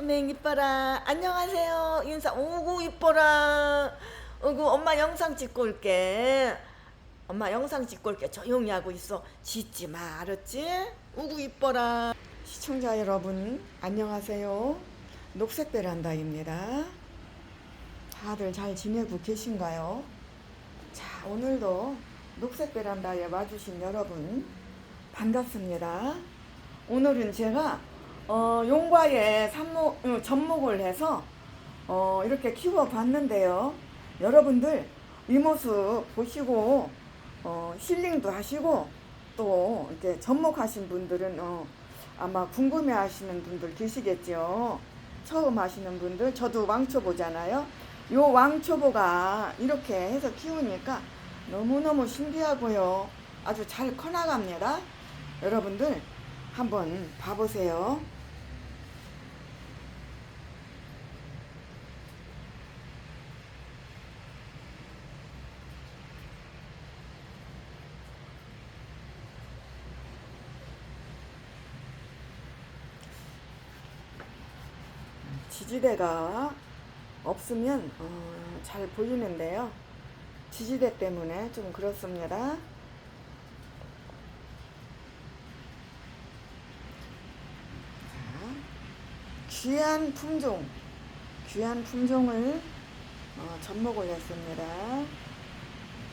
꼬맹 이뻐라. 안녕하세요. 인사. 오구 이뻐라. 오구 엄마 영상 찍고 올게. 엄마 영상 찍고 올게. 조용히 하고 있어. 짖지 마. 알았지? 우구 이뻐라. 시청자 여러분, 안녕하세요. 녹색 베란다입니다. 다들 잘 지내고 계신가요? 자, 오늘도 녹색 베란다에 와주신 여러분, 반갑습니다. 오늘은 제가 어, 용과에 삽목, 어, 접목을 해서 어, 이렇게 키워봤는데요. 여러분들 이 모습 보시고 어, 힐링도 하시고 또 이렇게 접목하신 분들은 어, 아마 궁금해 하시는 분들 계시겠죠. 처음 하시는 분들 저도 왕초보잖아요. 요 왕초보가 이렇게 해서 키우니까 너무너무 신기하고요. 아주 잘 커나갑니다. 여러분들 한번 봐보세요. 지지대가 없으면 어, 잘 보이는데요. 지지대 때문에 좀 그렇습니다. 귀한 품종, 귀한 품종을 어, 접목을 했습니다.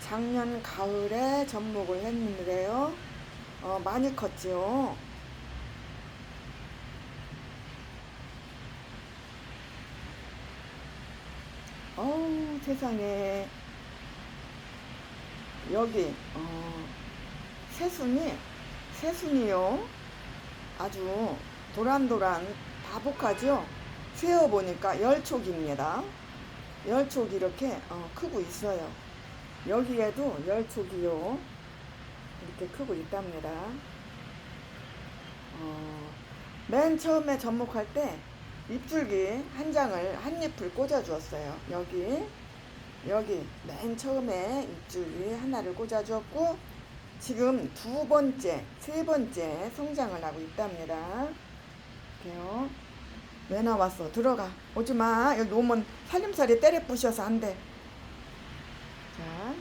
작년 가을에 접목을 했는데요. 어, 많이 컸죠. 어우 세상에. 여기 어, 새순이? 새순이요? 아주 도란도란 다복하죠? 세어 보니까 열촉입니다. 열촉이 이렇게 어, 크고 있어요. 여기에도 열촉이요. 이렇게 크고 있답니다. 어, 맨 처음에 접목할 때 잎줄기 한 장을 한 잎을 꽂아 주었어요. 여기 여기 맨 처음에 잎줄기 하나를 꽂아 주었고 지금 두 번째, 세 번째 성장을 하고 있답니다. 이렇게요. 왜 나왔어? 들어가. 오지 마. 여기 오면 살림살이 때려 부셔서 안 돼. 자.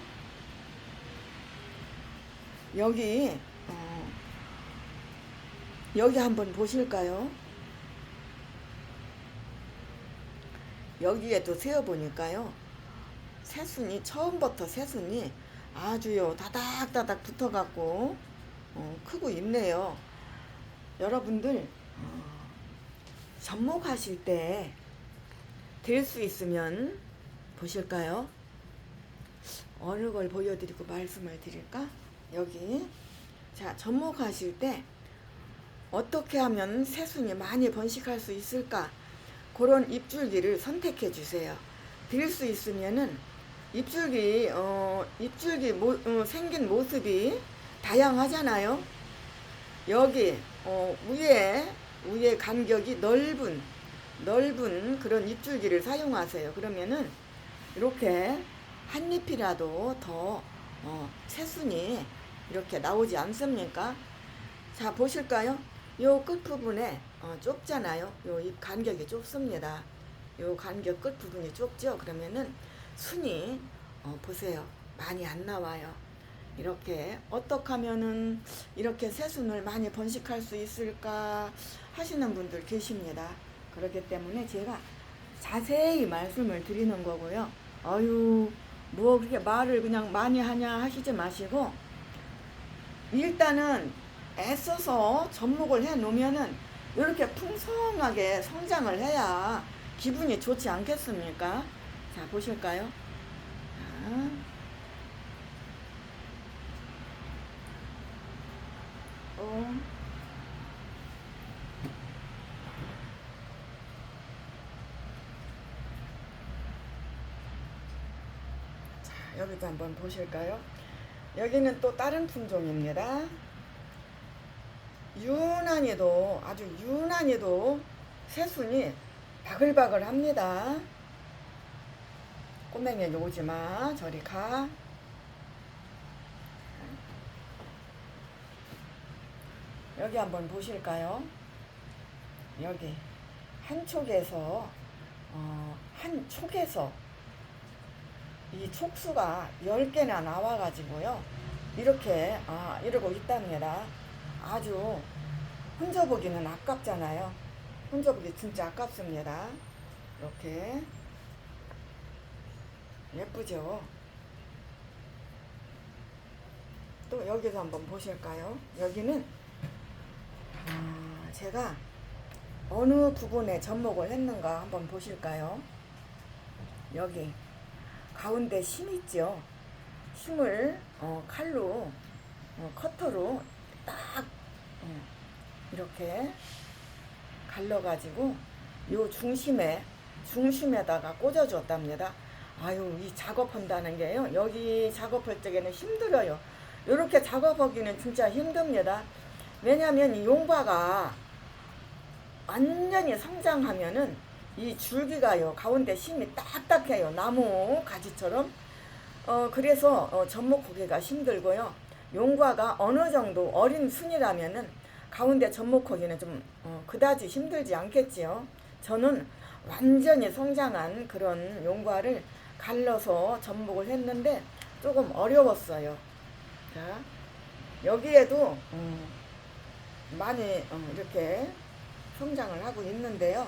여기 어, 여기 한번 보실까요? 여기에 또 세어보니까요. 새순이 처음부터 새순이 아주요 다닥다닥 붙어갖고 어, 크고 있네요. 여러분들 어, 접목하실 때 될 수 있으면 보실까요? 어느 걸 보여드리고 말씀을 드릴까? 여기 자 접목하실 때 어떻게 하면 새순이 많이 번식할 수 있을까? 그런 입줄기를 선택해 주세요. 될수 있으면은 입줄기 어 입줄기 모, 어, 생긴 모습이 다양하잖아요. 여기 어 위에 위에 간격이 넓은 넓은 그런 입줄기를 사용하세요. 그러면은 이렇게 한 잎이라도 더 어, 새순이 이렇게 나오지 않습니까? 자 보실까요? 요 끝부분에 어, 좁잖아요. 요잎 간격이 좁습니다. 요 간격 끝부분이 좁죠. 그러면은 순이 어, 보세요. 많이 안 나와요. 이렇게 어떻게 하면은 이렇게 새순을 많이 번식할 수 있을까 하시는 분들 계십니다. 그렇기 때문에 제가 자세히 말씀을 드리는 거고요. 아유, 뭐 그렇게 말을 그냥 많이 하냐 하시지 마시고 일단은 애써서 접목을 해 놓으면은 이렇게 풍성하게 성장을 해야 기분이 좋지 않겠습니까? 자, 보실까요? 자. 어. 자, 여기도 한번 보실까요? 여기는 또 다른 품종입니다. 유난히도 아주 유난히도 새순이 바글바글합니다. 꼬맹이 오지 마. 저리 가. 여기 한번 보실까요? 여기 한 촉에서 어, 한 촉에서 이 촉수가 10개나 나와가지고요. 이렇게 아, 이러고 있답니다. 아주 혼자 보기는 아깝잖아요. 혼자 보기 진짜 아깝습니다. 이렇게 예쁘죠? 또 여기서 한번 보실까요? 여기는 아, 제가 어느 부분에 접목을 했는가 한번 보실까요? 여기 가운데 심 있죠? 심을 어, 칼로 어, 커터로 딱 어, 이렇게 갈라가지고 요 중심에 중심에다가 꽂아줬답니다. 아유 이 작업한다는 게요 여기 작업할 적에는 힘들어요. 이렇게 작업하기는 진짜 힘듭니다. 왜냐하면 이 용과가 완전히 성장하면은 이 줄기가요 가운데 심이 딱딱해요 나무 가지처럼 어 그래서 어, 접목하기가 힘들고요 용과가 어느 정도 어린 순이라면은 가운데 접목하기는 좀 어, 그다지 힘들지 않겠지요 저는 완전히 성장한 그런 용과를 갈라서 접목을 했는데 조금 어려웠어요 자 여기에도 음, 많이 어, 이렇게 성장을 하고 있는데요.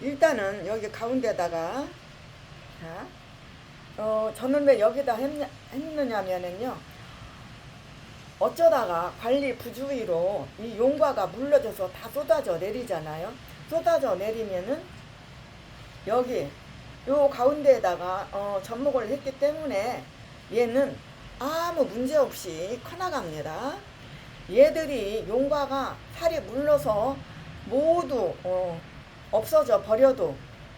일단은 여기 가운데다가 자, 어, 저는 왜 여기다 했냐, 했느냐면은요. 어쩌다가 관리 부주의로 이 용과가 물러져서 다 쏟아져 내리잖아요. 쏟아져 내리면은 여기 요 가운데에다가 어, 접목을 했기 때문에 얘는 아무 문제 없이 커나갑니다. 얘들이 용과가 살이 물러서 모두 어, 없어져 버려도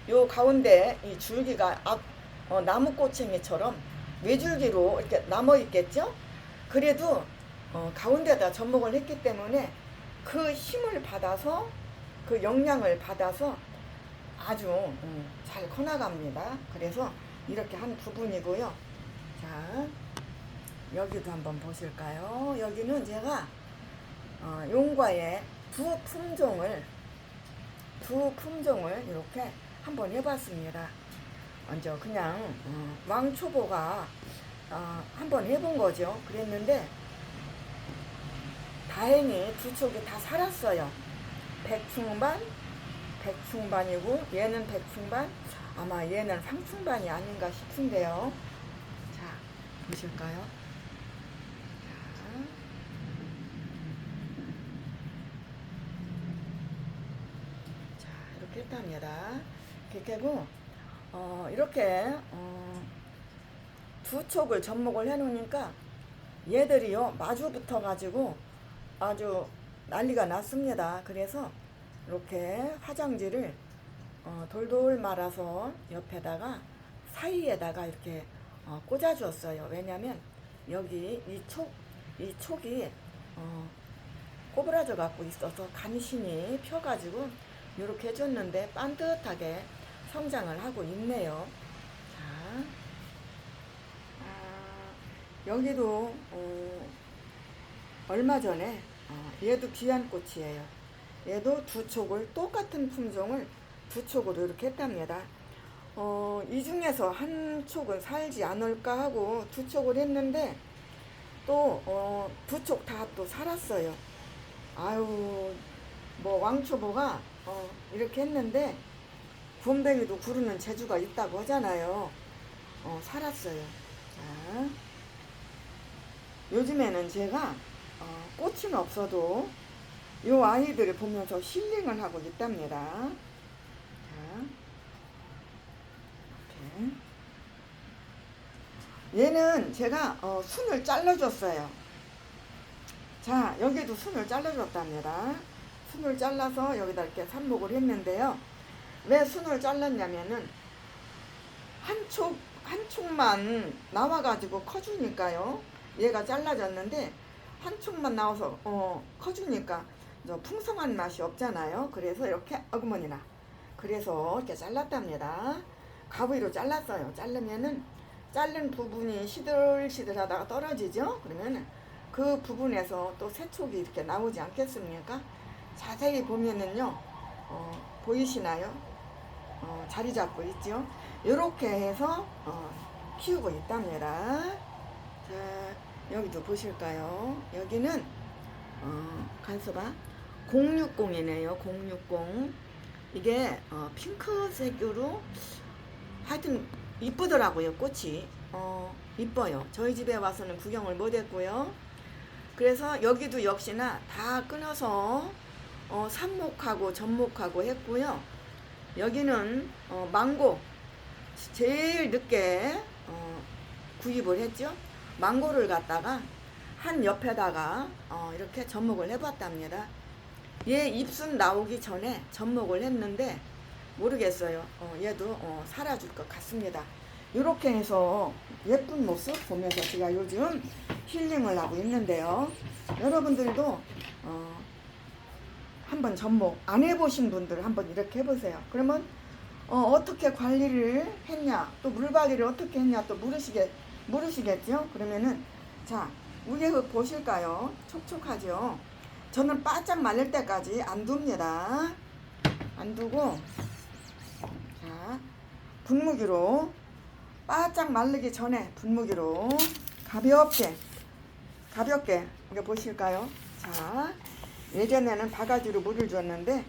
요 가운데 이 줄기가 앞 어, 나무 꼬챙이처럼 외줄기로 이렇게 남아 있겠죠? 그래도 어, 가운데다 접목을 했기 때문에 그 힘을 받아서 그 영향을 받아서 아주 음, 잘 커나갑니다. 그래서 이렇게 한 부분이고요. 자, 여기도 한번 보실까요? 여기는 제가 어, 용과의 두 품종을 두 품종을 이렇게 한번 해봤습니다. 먼저 그냥 어, 왕초보가 어, 한번 해본 거죠. 그랬는데 다행히 두 촉이 다 살았어요. 백충반, 백충반이고 얘는 백충반, 아마 얘는 상충반이 아닌가 싶은데요. 자, 보실까요? 자. 자, 이렇게 했답니다. 이렇게 하고, 어, 이렇게, 어, 두 촉을 접목을 해 놓으니까 얘들이요, 마주 붙어가지고 아주 난리가 났습니다. 그래서 이렇게 화장지를 어, 돌돌 말아서 옆에다가 사이에다가 이렇게 어, 꽂아주었어요. 왜냐면 여기 이 촉, 이 촉이 어, 꼬부라져 갖고 있어서 간신히 펴가지고 이렇게 해줬는데 반듯하게 성장을 하고 있네요. 자, 아, 여기도 어, 얼마 전에 어, 얘도 귀한 꽃이에요. 얘도 두 촉을 똑같은 품종을 두 촉으로 이렇게 했답니다. 어, 이 중에서 한 촉은 살지 않을까 하고 두 촉을 했는데 또 어, 두 촉 다 또 살았어요. 아유 뭐 왕초보가 어, 이렇게 했는데 곰뱅이도 구르는 재주가 있다고 하잖아요. 어, 살았어요. 자, 요즘에는 제가 어, 꽃은 없어도 요 아이들을 보면서 힐링을 하고 있답니다. 자, 이렇게. 얘는 제가 어, 순을 잘라줬어요. 자, 여기도 순을 잘라줬답니다. 순을 잘라서 여기다 이렇게 삽목을 했는데요. 왜 순을 잘랐냐면은 한 촉, 한 촉만 나와가지고 커주니까요. 얘가 잘라졌는데 한 촉만 나와서 어, 커주니까 저 풍성한 맛이 없잖아요. 그래서 이렇게 어그머니나 그래서 이렇게 잘랐답니다. 가위로 잘랐어요. 자르면은 자른 부분이 시들시들하다가 떨어지죠. 그러면은 그 부분에서 또 새촉이 이렇게 나오지 않겠습니까? 자세히 보면은요, 어, 보이시나요? 어, 자리 잡고 있죠. 이렇게 해서 어, 키우고 있답니다. 자, 여기도 보실까요? 여기는 어, 간서봐 060이네요. 060. 이게 어, 핑크색으로 하여튼 이쁘더라고요. 꽃이. 어, 이뻐요. 저희 집에 와서는 구경을 못 했고요. 그래서 여기도 역시나 다 끊어서 어, 삽목하고 접목하고 했고요. 여기는 어, 망고 제일 늦게 어, 구입을 했죠. 망고를 갖다가 한 옆에다가 어, 이렇게 접목을 해봤답니다. 얘 잎순 나오기 전에 접목을 했는데 모르겠어요. 어, 얘도 어, 살아줄 것 같습니다. 이렇게 해서 예쁜 모습 보면서 제가 요즘 힐링을 하고 있는데요. 여러분들도 어, 한번 접목 안 해보신 분들 한번 이렇게 해보세요. 그러면 어, 떻게 관리를 했냐, 또 물 관리를 어떻게 했냐, 또 물으시겠, 물으시겠죠? 그러면은, 자, 위에 흙 보실까요? 촉촉하죠? 저는 바짝 말릴 때까지 안 둡니다. 안 두고, 자, 분무기로, 바짝 마르기 전에 분무기로 가볍게, 가볍게, 이거 보실까요? 자, 예전에는 바가지로 물을 줬는데,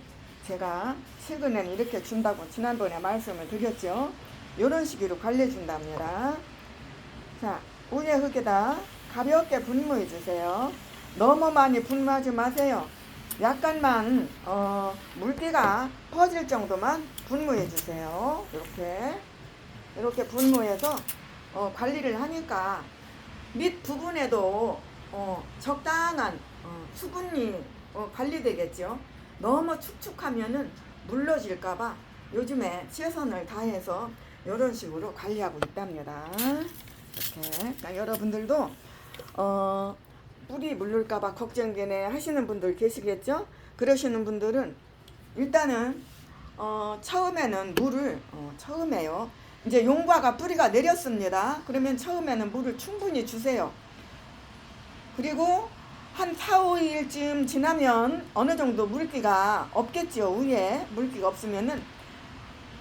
제가 최근에는 이렇게 준다고 지난번에 말씀을 드렸죠. 이런 식으로 관리해 준답니다. 자, 우에 흙에다 가볍게 분무해 주세요. 너무 많이 분무하지 마세요. 약간만 어, 물기가 퍼질 정도만 분무해 주세요. 이렇게 이렇게 분무해서 어, 관리를 하니까 밑 부분에도 어, 적당한 어, 수분이 어, 관리되겠죠. 너무 축축하면은 물러질까봐 요즘에 최선을 다해서 이런 식으로 관리하고 있답니다. 이렇게 그러니까 여러분들도 어, 뿌리 물를까봐 걱정되네 하시는 분들 계시겠죠? 그러시는 분들은 일단은 어, 처음에는 물을 어, 처음에요. 이제 용과가 뿌리가 내렸습니다. 그러면 처음에는 물을 충분히 주세요. 그리고 한 4, 5일쯤 지나면 어느 정도 물기가 없겠죠. 위에 물기가 없으면은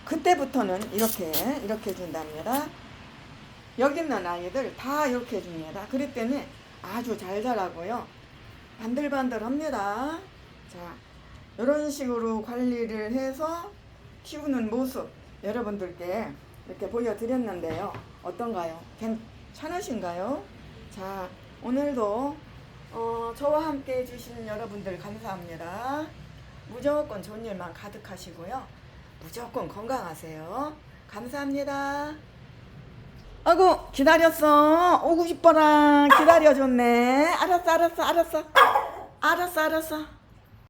그때부터는 이렇게 이렇게 준답니다. 여기 있는 아이들 다 이렇게 해줍니다. 그랬 때문에 아주 잘 자라고요. 반들반들합니다. 자, 이런 식으로 관리를 해서 키우는 모습 여러분들께 이렇게 보여드렸는데요. 어떤가요? 괜찮으신가요? 자, 오늘도 어, 저와 함께 해주신 여러분들 감사합니다. 무조건 좋은 일만 가득하시고요. 무조건 건강하세요. 감사합니다. 아이고 기다렸어. 오고 싶어라. 기다려줬네. 알았어 알았어 알았어. 알았어 알았어.